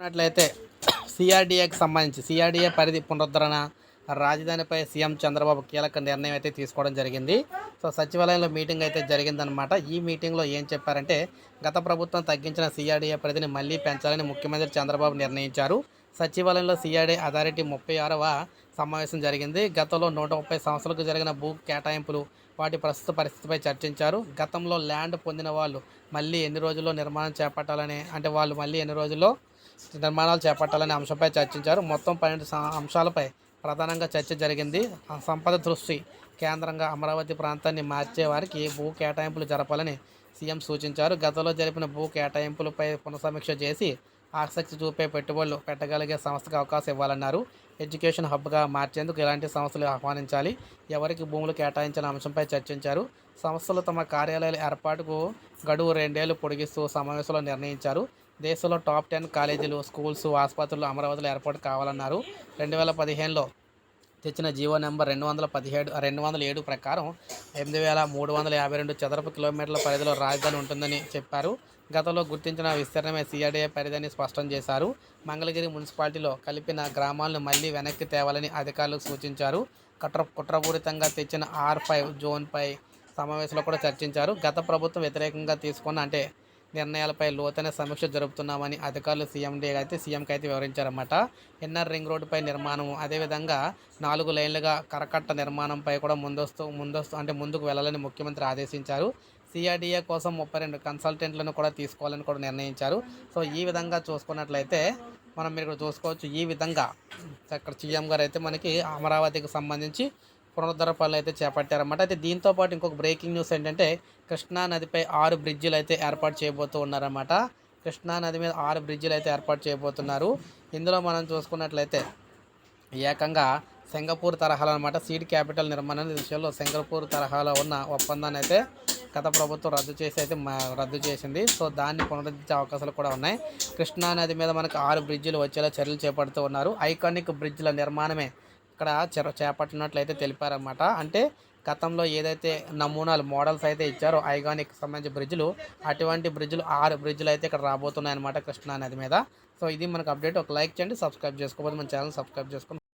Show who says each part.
Speaker 1: చూసినట్లయితే సిఆర్డీఏకి సంబంధించి సిఆర్డీఏ పరిధి పునరుద్ధరణ రాజధానిపై సీఎం చంద్రబాబు కీలక నిర్ణయం అయితే తీసుకోవడం జరిగింది. సో సచివాలయంలో మీటింగ్ అయితే జరిగిందనమాట ఈ మీటింగ్లో ఏం చెప్పారంటే గత ప్రభుత్వం తగ్గించిన సిఆర్డీఏ పరిధిని మళ్ళీ పెంచాలని ముఖ్యమంత్రి చంద్రబాబు నిర్ణయించారు. సచివాలయంలో సిఆర్డీ అథారిటీ ముప్పై ఆరవ సమావేశం జరిగింది. గతంలో నూట ముప్పై సంవత్సరాలకు జరిగిన భూ కేటాయింపులు వాటి ప్రస్తుత పరిస్థితిపై చర్చించారు. గతంలో ల్యాండ్ పొందిన వాళ్ళు మళ్ళీ ఎన్ని రోజుల్లో నిర్మాణం చేపట్టాలని అంటే వాళ్ళు మళ్ళీ ఎన్ని రోజుల్లో నిర్మాణాలు చేపట్టాలనే అంశంపై చర్చించారు. మొత్తం పన్నెండు అంశాలపై ప్రధానంగా చర్చ జరిగింది. సంపద దృష్టి కేంద్రంగా అమరావతి ప్రాంతాన్ని మార్చే వారికి భూ కేటాయింపులు జరపాలని సీఎం సూచించారు. గతంలో జరిపిన భూ కేటాయింపులపై పునఃసమీక్ష చేసి ఆసక్తి చూపే పెట్టుబడులు పెట్టగలిగే సంస్థకు అవకాశం ఇవ్వాలన్నారు. ఎడ్యుకేషన్ హబ్గా మార్చేందుకు ఇలాంటి సంస్థలు ఆహ్వానించాలి ఎవరికి భూములు కేటాయించిన అంశంపై చర్చించారు. సంస్థలు తమ కార్యాలయాల ఏర్పాటుకు గడువు రెండేళ్ళు పొడిగిస్తూ సమావేశంలో నిర్ణయించారు. దేశంలో టాప్ టెన్ కాలేజీలు స్కూల్స్ ఆసుపత్రులు అమరావతిలో ఏర్పాటు కావాలన్నారు. రెండు వేల పదిహేనులో తెచ్చిన జీవో నెంబర్ రెండు వందల పదిహేడు రెండు వందల ఏడు ప్రకారం ఎనిమిది వేల మూడు వందల యాభై రెండు చదరపు కిలోమీటర్ల పరిధిలో రాజధాని ఉంటుందని చెప్పారు. గతంలో గుర్తించిన విస్తీర్ణమే సిఆర్డీఏ పరిధిని స్పష్టం చేశారు. మంగళగిరి మున్సిపాలిటీలో కలిపిన గ్రామాలను మళ్ళీ వెనక్కి తేవాలని అధికారులకు సూచించారు. కుట్ర కుట్రపూరితంగా తెచ్చిన ఆర్ ఫైవ్ జోన్పై సమావేశంలో కూడా చర్చించారు. గత ప్రభుత్వం వ్యతిరేకంగా తీసుకున్న అంటే నిర్ణయాలపై లోతైన సమీక్ష జరుపుతున్నామని అధికారులు సీఎండీ అయితే సీఎంకి అయితే వివరించారన్నమాట. ఎన్ఆర్ రింగ్ రోడ్డుపై నిర్మాణం అదేవిధంగా నాలుగు లైన్లుగా కరకట్ట నిర్మాణంపై కూడా ముందస్తు ముందస్తు అంటే ముందుకు వెళ్ళాలని ముఖ్యమంత్రి ఆదేశించారు. సిఆర్డీఏ కోసం ముప్పై రెండు కన్సల్టెంట్లను కూడా తీసుకోవాలని కూడా నిర్ణయించారు. సో ఈ విధంగా చూసుకున్నట్లయితే మనం మీరు ఇక్కడ చూసుకోవచ్చు ఈ విధంగా అక్కడ సీఎం గారు అయితే మనకి అమరావతికి సంబంధించి పునరుద్ధరణ పనులు అయితే చేపట్టారన్నమాట. అయితే దీంతో పాటు ఇంకొక బ్రేకింగ్ న్యూస్ ఏంటంటే కృష్ణా నదిపై ఆరు బ్రిడ్జిలు అయితే ఏర్పాటు చేయబోతూ ఉన్నారన్నమాట. కృష్ణా నది మీద ఆరు బ్రిడ్జిలు అయితే ఏర్పాటు చేయబోతున్నారు. ఇందులో మనం చూసుకున్నట్లయితే ఏకంగా సింగపూర్ తరహాలో అనమాట సీడ్ క్యాపిటల్ నిర్మాణం విషయంలో సింగపూర్ తరహాలో ఉన్న ఒప్పందాన్ని అయితే గత ప్రభుత్వం రద్దు చేసి అయితే మా- రద్దు చేసింది. సో దాన్ని పునరుద్ధరించే అవకాశాలు కూడా ఉన్నాయి. కృష్ణా నది మీద మనకు ఆరు బ్రిడ్జిలు వచ్చేలా చర్యలు చేపడుతూ ఉన్నారు. ఐకానిక్ బ్రిడ్జ్ల నిర్మాణమే ఇక్కడ చెర చేపట్టినట్లయితే తెలిపారనమాట అంటే గతంలో ఏదైతే నమూనాలు మోడల్స్ అయితే ఇచ్చారో ఐగానిక్ సంబంధించిన బ్రిడ్జ్లు అటువంటి బ్రిడ్జ్లు ఆరు బ్రిడ్జ్లు అయితే ఇక్కడ రాబోతున్నాయి అనమాట కృష్ణా నది మీద. సో ఇది మనకు అప్డేట్. ఒక లైక్ చేయండి సబ్స్క్రైబ్ చేసుకోకపోతే మన ఛానల్ సబ్స్క్రైబ్ చేసుకోండి.